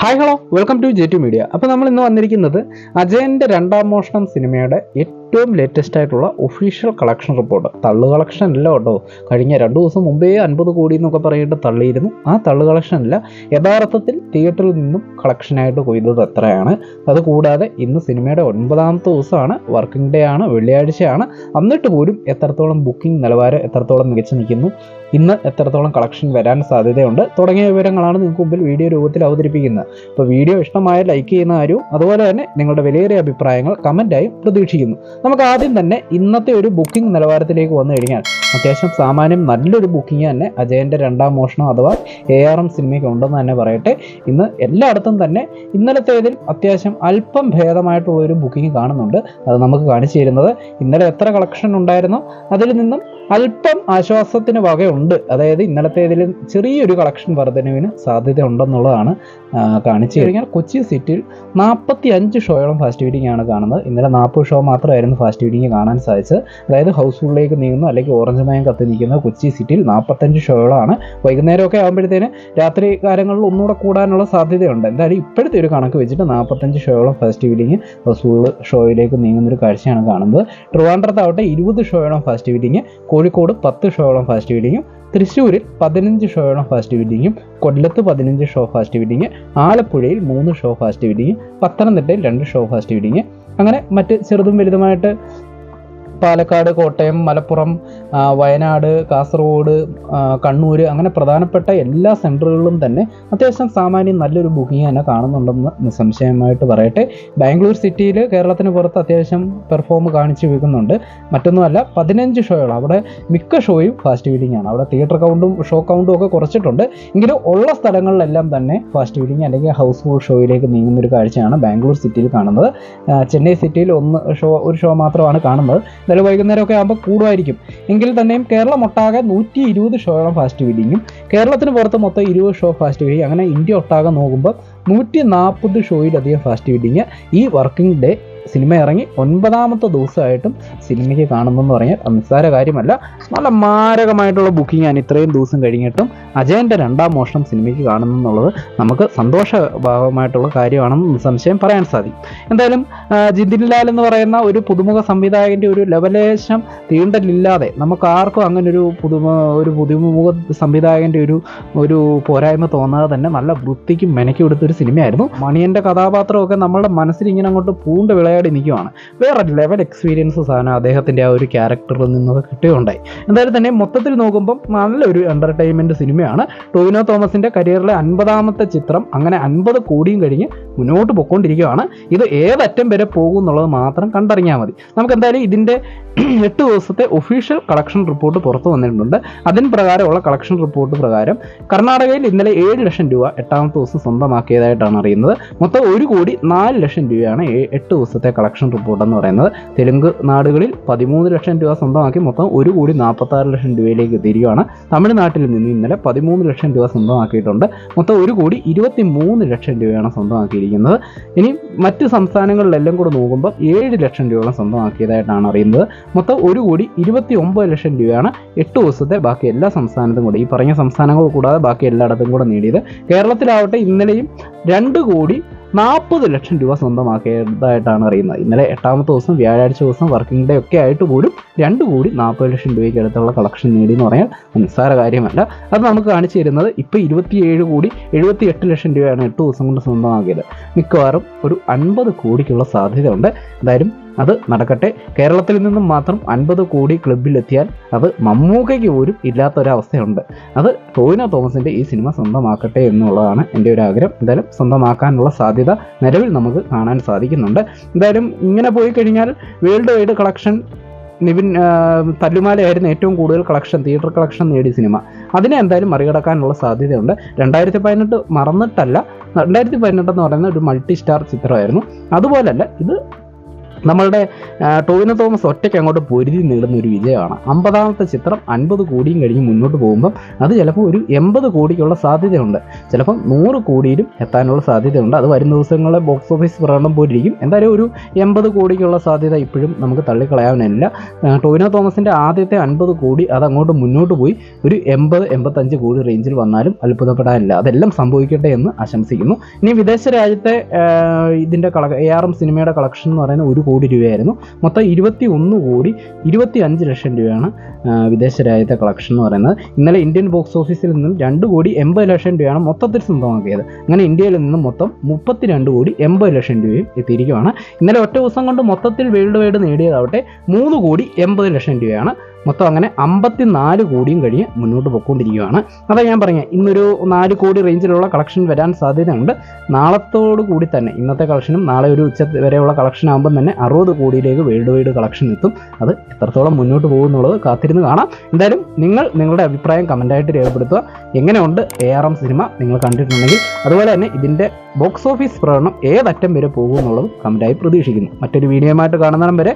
Hi hello welcome to J two media അപ്പോൾ നമ്മൾ ഇന്ന് വന്നിരിക്കുന്നത് അജയന്റെ രണ്ടാം മോഷണം സിനിമയുടെ ഏറ്റവും ലേറ്റസ്റ്റ് ആയിട്ടുള്ള ഒഫീഷ്യൽ കളക്ഷൻ റിപ്പോർട്ട് തള്ളു കളക്ഷൻ അല്ല കേട്ടോ. കഴിഞ്ഞ രണ്ട് ദിവസം മുമ്പേ അൻപത് കോടി എന്നൊക്കെ പറഞ്ഞിട്ട് തള്ളിയിരുന്നു. ആ തള്ളു കളക്ഷൻ അല്ല യഥാർത്ഥത്തിൽ തിയേറ്ററിൽ നിന്നും കളക്ഷനായിട്ട് കൊയ്തത് എത്രയാണ് അതുകൂടാതെ ഇന്ന് സിനിമയുടെ ഒൻപതാമത്തെ ദിവസമാണ് വർക്കിംഗ് ഡേ ആണ് വെള്ളിയാഴ്ചയാണ്. എന്നിട്ട് പോലും എത്രത്തോളം ബുക്കിംഗ് നിലവാരം എത്രത്തോളം മികച്ചു നിൽക്കുന്നു ഇന്ന് എത്രത്തോളം കളക്ഷൻ വരാൻ സാധ്യതയുണ്ട് തുടങ്ങിയ വിവരങ്ങളാണ് നിങ്ങൾക്ക് മുമ്പിൽ വീഡിയോ രൂപത്തിൽ അവതരിപ്പിക്കുന്നത്. അപ്പോൾ വീഡിയോ ഇഷ്ടമായ ലൈക്ക് ചെയ്യുന്ന ആരും അതുപോലെ തന്നെ നിങ്ങളുടെ വിലയേറിയ അഭിപ്രായങ്ങൾ കമന്റായും പ്രതീക്ഷിക്കുന്നു. നമുക്ക് ആദ്യം തന്നെ ഇന്നത്തെ ഒരു ബുക്കിംഗ് നിലവാരത്തിലേക്ക് വന്നു കഴിഞ്ഞാൽ അത്യാവശ്യം സാമാന്യം നല്ലൊരു ബുക്കിംഗ് തന്നെ അജയന്റെ രണ്ടാം മോഷണം അഥവാ എ ആർ എം സിനിമയ്ക്ക് ഉണ്ടെന്ന് തന്നെ പറയട്ടെ. ഇന്ന് എല്ലായിടത്തും തന്നെ ഇന്നലത്തേതിൽ അത്യാവശ്യം അല്പം ഭേദമായിട്ടുള്ള ഒരു ബുക്കിംഗ് കാണുന്നുണ്ട്. അത് നമുക്ക് കാണിച്ചു തരുന്നത് ഇന്നലെ എത്ര കളക്ഷൻ ഉണ്ടായിരുന്നോ? അതിൽ നിന്നും അല്പം ആശ്വാസത്തിന് വകയുണ്ട്. അതായത് ഇന്നലത്തേതിൽ ചെറിയൊരു കളക്ഷൻ വർധനവിന് സാധ്യത ഉണ്ടെന്നുള്ളതാണ് കാണിച്ചു കഴിഞ്ഞാൽ കൊച്ചി സിറ്റിയിൽ നാൽപ്പത്തി അഞ്ച് ഷോയോളം ഫാസ്റ്റ് ഫീഡിംഗ് ആണ് കാണുന്നത്. ഇന്നലെ നാൽപ്പത് ഷോ മാത്രമായിരുന്നു ഫാസ്റ്റ് ഫീഡിംഗ് കാണാൻ സാധിച്ചത്. അതായത് ഹൗസ്ഫുള്ളിലേക്ക് നീങ്ങുന്നു അല്ലെങ്കിൽ ഓറഞ്ച് മയം കത്തി നിൽക്കുന്ന കൊച്ചി സിറ്റിയിൽ നാൽപ്പത്തഞ്ച് ഷോകളാണ് വൈകുന്നേരമൊക്കെ ആകുമ്പോഴത്തേന് രാത്രി കാലങ്ങളിൽ ഒന്നുകൂടെ കൂടാനുള്ള സാധ്യതയുണ്ട്. എന്തായാലും ഇപ്പോഴത്തെ ഒരു കണക്ക് വെച്ചിട്ട് നാൽപ്പത്തഞ്ച് ഷോയോളം ഫാസ്റ്റ് ഹൗസ് ഹൗസ്ഫുൾ ഷോയിലേക്ക് നീങ്ങുന്നൊരു കാഴ്ചയാണ് കാണുന്നത്. ട്രിവാൻഡ്രത്താവട്ടെ ഇരുപത് ഷോയോളം ഫാസ്റ്റ് ഫീഡിംഗ് കോഴിക്കോട് പത്ത് ഷോയോളം ഫാസ്റ്റ് ഫീഡിങ്ങും തൃശ്ശൂരിൽ പതിനഞ്ച് ഷോയോളം ഫാസ്റ്റ് ഫീഡിങ്ങും കൊല്ലത്ത് പതിനഞ്ച് ഷോ ഫാസ്റ്റ് ഫീഡിങ് ആലപ്പുഴയിൽ മൂന്ന് ഷോ ഫാസ്റ്റ് ഫീഡിങ് പത്തനംതിട്ടയിൽ രണ്ട് ഷോ ഫാസ്റ്റ് ഫീഡിങ് അങ്ങനെ മറ്റ് ചെറുതും വലുതുമായിട്ട് പാലക്കാട് കോട്ടയം മലപ്പുറം വയനാട് കാസർഗോഡ് കണ്ണൂർ അങ്ങനെ പ്രധാനപ്പെട്ട എല്ലാ സെന്ററുകളിലും തന്നെ അത്യാവശ്യം സാമാന്യം നല്ലൊരു ബുക്കിംഗ് തന്നെ കാണുന്നുണ്ടെന്ന് നിസ്സംശയമായിട്ട് പറയട്ടെ. ബാംഗ്ലൂർ സിറ്റിയിൽ കേരളത്തിന് പുറത്ത് അത്യാവശ്യം പെർഫോം കാണിച്ചു വെക്കുന്നുണ്ട്. മറ്റൊന്നുമല്ല പതിനഞ്ച് ഷോകൾ. അവിടെ മിക്ക ഷോയും ഫാസ്റ്റ് ഫീഡിംഗ് ആണ്. അവിടെ തിയേറ്റർ കൗണ്ടും ഷോ കൗണ്ടും ഒക്കെ കുറച്ചിട്ടുണ്ട്. എങ്കിലും ഉള്ള സ്ഥലങ്ങളിലെല്ലാം തന്നെ ഫാസ്റ്റ് ഫീഡിംഗ് അല്ലെങ്കിൽ ഹൗസ് ഫുൾ ഷോയിലേക്ക് നീങ്ങുന്ന ഒരു കാഴ്ചയാണ് ബാംഗ്ലൂർ സിറ്റിയിൽ കാണുന്നത്. ചെന്നൈ സിറ്റിയിൽ ഒന്ന് ഷോ ഒരു ഷോ മാത്രമാണ് കാണുന്നത്. എന്തായാലും വൈകുന്നേരമൊക്കെ ആകുമ്പോൾ കൂടുമായിരിക്കും. എങ്കിൽ തന്നെയും കേരളം ഒട്ടാകെ നൂറ്റി ഇരുപത് ഷോയോളം ഫാസ്റ്റ് ഫീഡിങ്ങും കേരളത്തിന് പുറത്ത് മൊത്തം ഇരുപത് ഷോ ഫാസ്റ്റ് ഫീഡിങ് അങ്ങനെ ഇന്ത്യ ഒട്ടാകെ നോക്കുമ്പോൾ നൂറ്റി നാൽപ്പത് ഷോയിലധികം ഫാസ്റ്റ് ഫീഡിങ് ഈ വർക്കിംഗ് ഡേ സിനിമ ഇറങ്ങി ഒൻപതാമത്തെ ദിവസമായിട്ടും സിനിമയ്ക്ക് കാണുന്നെന്ന് പറഞ്ഞാൽ നിസ്സാര കാര്യമല്ല. നല്ല മാരകമായിട്ടുള്ള ബുക്കിംഗ് ആണ് ഇത്രയും ദിവസം കഴിഞ്ഞിട്ടും അജയന്റെ രണ്ടാം മോഷണം സിനിമയ്ക്ക് കാണുന്നെന്നുള്ളത് നമുക്ക് സന്തോഷഭാവമായിട്ടുള്ള കാര്യമാണെന്ന് സംശയം പറയാൻ സാധിക്കും. എന്തായാലും ജിതിൻലാൽ ജിതിൻ എന്ന് പറയുന്ന ഒരു പുതുമുഖ സംവിധായകന്റെ ഒരു ലെവലേശം തീണ്ടലില്ലാതെ നമുക്ക് ആർക്കും അങ്ങനെ ഒരു പുതുമ ഒരു പുതുമുഖ സംവിധായകന്റെ ഒരു ഒരു പോരായ്മ തോന്നാതെ തന്നെ നല്ല വൃത്തിക്കും മെനക്കി കൊടുത്തൊരു സിനിമയായിരുന്നു. മണിയന്റെ കഥാപാത്രമൊക്കെ നമ്മുടെ മനസ്സിൽ ഇങ്ങനെ അങ്ങോട്ട് പൂണ്ട് വിളയാടി നിൽക്കുവാണ് വേറെ ലെവൽ എക്സ്പീരിയൻസ് സാധനം അദ്ദേഹത്തിന്റെ ആ ഒരു ക്യാരക്ടറിൽ നിന്നൊക്കെ കിട്ടുകയുണ്ടായി എന്തായാലും തന്നെ മൊത്തത്തിൽ നോക്കുമ്പം നല്ലൊരു എന്റർടൈൻമെന്റ് സിനിമയാണ്. ടോവിനോ തോമസിന്റെ കരിയറിലെ അൻപതാമത്തെ ചിത്രം അങ്ങനെ അൻപത് കോടിയും കഴിഞ്ഞ് മുന്നോട്ട് പൊയ്ക്കൊണ്ടിരിക്കുകയാണ്. ഇത് ഏതറ്റം വരെ പോകും എന്നുള്ളത് മാത്രം കണ്ടറിഞ്ഞാൽ മതി. നമുക്ക് എന്തായാലും ഇതിന്റെ എട്ട് ദിവസത്തെ ഒഫീഷ്യൽ കളക്ഷൻ റിപ്പോർട്ട് പുറത്തു വന്നിട്ടുണ്ട്. അതിന് പ്രകാരമുള്ള കളക്ഷൻ റിപ്പോർട്ട് പ്രകാരം കർണാടകയിൽ ഇന്നലെ ഏഴ് ലക്ഷം രൂപ എട്ടാമത്തെ ദിവസം സ്വന്തമാക്കിയതായിട്ടാണ് അറിയുന്നത്. മൊത്തം ഒരു കോടി നാല് ലക്ഷം രൂപയാണ് എട്ട് ദിവസത്തെ കളക്ഷൻ റിപ്പോർട്ട് എന്ന് പറയുന്നത് തെലുങ്ക് നാടുകളിൽ പതിമൂന്ന് ലക്ഷം രൂപ സ്വന്തമാക്കി മൊത്തം ഒരു കോടി നാൽപ്പത്താറ് ലക്ഷം രൂപയിലേക്ക് എത്തിയിരിക്കുകയാണ്. തമിഴ്നാട്ടിൽ നിന്ന് ഇന്നലെ പതിമൂന്ന് ലക്ഷം രൂപ സ്വന്തമാക്കിയിട്ടുണ്ട്. മൊത്തം ഒരു കോടി ഇരുപത്തി മൂന്ന് ലക്ഷം രൂപയാണ് സ്വന്തമാക്കിയിരിക്കുന്നത്. ഇനി മറ്റ് സംസ്ഥാനങ്ങളിലെല്ലാം കൂടെ നോക്കുമ്പോൾ ഏഴ് ലക്ഷം രൂപയോളം സ്വന്തമാക്കിയതായിട്ടാണ് അറിയുന്നത്. മൊത്തം ഒരു കോടി ഇരുപത്തി ഒമ്പത് ലക്ഷം രൂപയാണ് എട്ട് ദിവസത്തെ ബാക്കി എല്ലാ സംസ്ഥാനത്തും കൂടെ. ഈ പറഞ്ഞ സംസ്ഥാനങ്ങൾ കൂടാതെ ബാക്കി എല്ലായിടത്തും കൂടെ നേടിയത്. കേരളത്തിലാവട്ടെ ഇന്നലെയും രണ്ട് കോടി നാൽപ്പത് ലക്ഷം രൂപ സ്വന്തമാക്കിയതായിട്ടാണ് അറിയുന്നത്. ഇന്നലെ എട്ടാമത്തെ ദിവസം വ്യാഴാഴ്ച ദിവസം വർക്കിംഗ് ഡേ ഒക്കെ ആയിട്ട് പോലും രണ്ട് കോടി നാൽപ്പത് ലക്ഷം രൂപയ്ക്ക് അടുത്തുള്ള കളക്ഷൻ നേടി എന്ന് പറഞ്ഞാൽ നിസ്സാര കാര്യമല്ല. അത് നമുക്ക് കാണിച്ചു തരുന്നത് ഇപ്പോൾ ഇരുപത്തിയേഴ് കോടി എഴുപത്തി എട്ട് ലക്ഷം രൂപയാണ് എട്ട് ദിവസം കൊണ്ട് സ്വന്തമാക്കിയത്. മിക്കവാറും ഒരു അൻപത് കോടിക്കുള്ള സാധ്യതയുണ്ട്. എന്തായാലും അത് നടക്കട്ടെ. കേരളത്തിൽ നിന്നും മാത്രം അൻപത് കോടി ക്ലബിലെത്തിയാൽ അത് മമ്മൂക്കയ്ക്ക് പോലും ഇല്ലാത്തൊരവസ്ഥയുണ്ട്. അത് ടോവിനോ തോമസിന്റെ ഈ സിനിമ സ്വന്തമാക്കട്ടെ എന്നുള്ളതാണ് എന്റെ ഒരു ആഗ്രഹം. എന്തായാലും സ്വന്തമാക്കാനുള്ള സാധ്യത നിലവിൽ നമുക്ക് കാണാൻ സാധിക്കുന്നുണ്ട്. എന്തായാലും ഇങ്ങനെ പോയി കഴിഞ്ഞാൽ വേൾഡ് വൈഡ് കളക്ഷൻ നിവിൻ തല്ലുമാലയായിരുന്നു ഏറ്റവും കൂടുതൽ കളക്ഷൻ തിയേറ്റർ കളക്ഷൻ നേടിയ സിനിമ. അതിനെ എന്തായാലും മറികടക്കാനുള്ള സാധ്യതയുണ്ട്. രണ്ടായിരത്തി പതിനെട്ട് മറന്നിട്ടല്ല രണ്ടായിരത്തി പതിനെട്ട് എന്ന് പറയുന്ന ഒരു മൾട്ടി സ്റ്റാർ ചിത്രമായിരുന്നു. അതുപോലല്ല ഇത് നമ്മളുടെ ടോവിനോ തോമസ് ഒറ്റയ്ക്ക് അങ്ങോട്ട് പൊരുതി നേടുന്ന ഒരു വിജയമാണ്. അമ്പതാമത്തെ ചിത്രം അൻപത് കോടിയും കഴിഞ്ഞ് മുന്നോട്ട് പോകുമ്പം അത് ചിലപ്പോൾ ഒരു എൺപത് കോടിക്കുള്ള സാധ്യതയുണ്ട്. ചിലപ്പം നൂറ് കോടിയിലും എത്താനുള്ള സാധ്യതയുണ്ട്. അത് വരും ദിവസങ്ങളെ ബോക്സ് ഓഫീസ് പ്രകടനം പോലിരിക്കും. എന്തായാലും ഒരു എൺപത് കോടിക്കുള്ള സാധ്യത ഇപ്പോഴും നമുക്ക് തള്ളിക്കളയാവുന്നില്ല ടോവിനോ തോമസിന്റെ ആദ്യത്തെ അൻപത് കോടി അത് അങ്ങോട്ട് മുന്നോട്ട് പോയി ഒരു എൺപത് എൺപത്തഞ്ച് കോടി റേഞ്ചിൽ വന്നാലും അത്ഭുതപ്പെടാനില്ല. അതെല്ലാം സംഭവിക്കട്ടെ എന്ന് ആശംസിക്കുന്നു. ഇനി വിദേശ രാജ്യത്തെ ഇതിന്റെ കള എ ആർ എം സിനിമയുടെ കളക്ഷൻ എന്ന് പറയുന്നത് ഒരു കോടി രൂപയായിരുന്നു. മൊത്തം ഇരുപത്തി ഒന്ന് കോടി ഇരുപത്തി അഞ്ച് ലക്ഷം രൂപയാണ് വിദേശ രാജ്യത്തെ കളക്ഷൻ എന്ന് പറയുന്നത്. ഇന്നലെ ഇന്ത്യൻ ബോക്സ് ഓഫീസിൽ നിന്നും രണ്ട് കോടി എൺപത് ലക്ഷം രൂപയാണ് മൊത്തത്തിൽ സ്വന്തമാക്കിയത്. അങ്ങനെ ഇന്ത്യയിൽ നിന്നും മൊത്തം മുപ്പത്തിരണ്ട് കോടി എൺപത് ലക്ഷം രൂപയും എത്തിയിരിക്കുകയാണ് ഇന്നലെ ഒറ്റ ദിവസം കൊണ്ട് മൊത്തത്തിൽ വേൾഡ് വൈഡ് നേടിയതാവട്ടെ മൂന്ന് കോടി എൺപത് ലക്ഷം രൂപയാണ്. മൊത്തം അങ്ങനെ അമ്പത്തിനാല് കോടിയും കഴിഞ്ഞ് മുന്നോട്ട് പോയിക്കൊണ്ടിരിക്കുകയാണ്. അതാ ഞാൻ പറഞ്ഞത് ഇന്നൊരു നാല് കോടി റേഞ്ചിലുള്ള കളക്ഷൻ വരാൻ സാധ്യതയുണ്ട്. നാളത്തോടു കൂടി തന്നെ ഇന്നത്തെ കളക്ഷനും നാളെ ഒരു ഉച്ച വരെയുള്ള കളക്ഷൻ ആകുമ്പം തന്നെ അറുപത് കോടിയിലേക്ക് വേൾഡ് വൈഡ് കളക്ഷൻ എത്തും. അത് എത്രത്തോളം മുന്നോട്ട് പോകുന്നുള്ളത് കാത്തിരുന്ന് കാണാം. എന്തായാലും നിങ്ങൾ നിങ്ങളുടെ അഭിപ്രായം കമന്റായിട്ട് രേഖപ്പെടുത്തുക. എങ്ങനെയുണ്ട് എ ആർ എം സിനിമ നിങ്ങൾ കണ്ടിട്ടുണ്ടെങ്കിൽ അതുപോലെ തന്നെ ഇതിന്റെ ബോക്സ് ഓഫീസ് പ്രകടനം ഏതറ്റം വരെ പോകുമെന്നുള്ളത് കമന്റായി പ്രതീക്ഷിക്കുന്നു. മറ്റൊരു വീഡിയോയുമായിട്ട് കാണുന്നിടം വരെ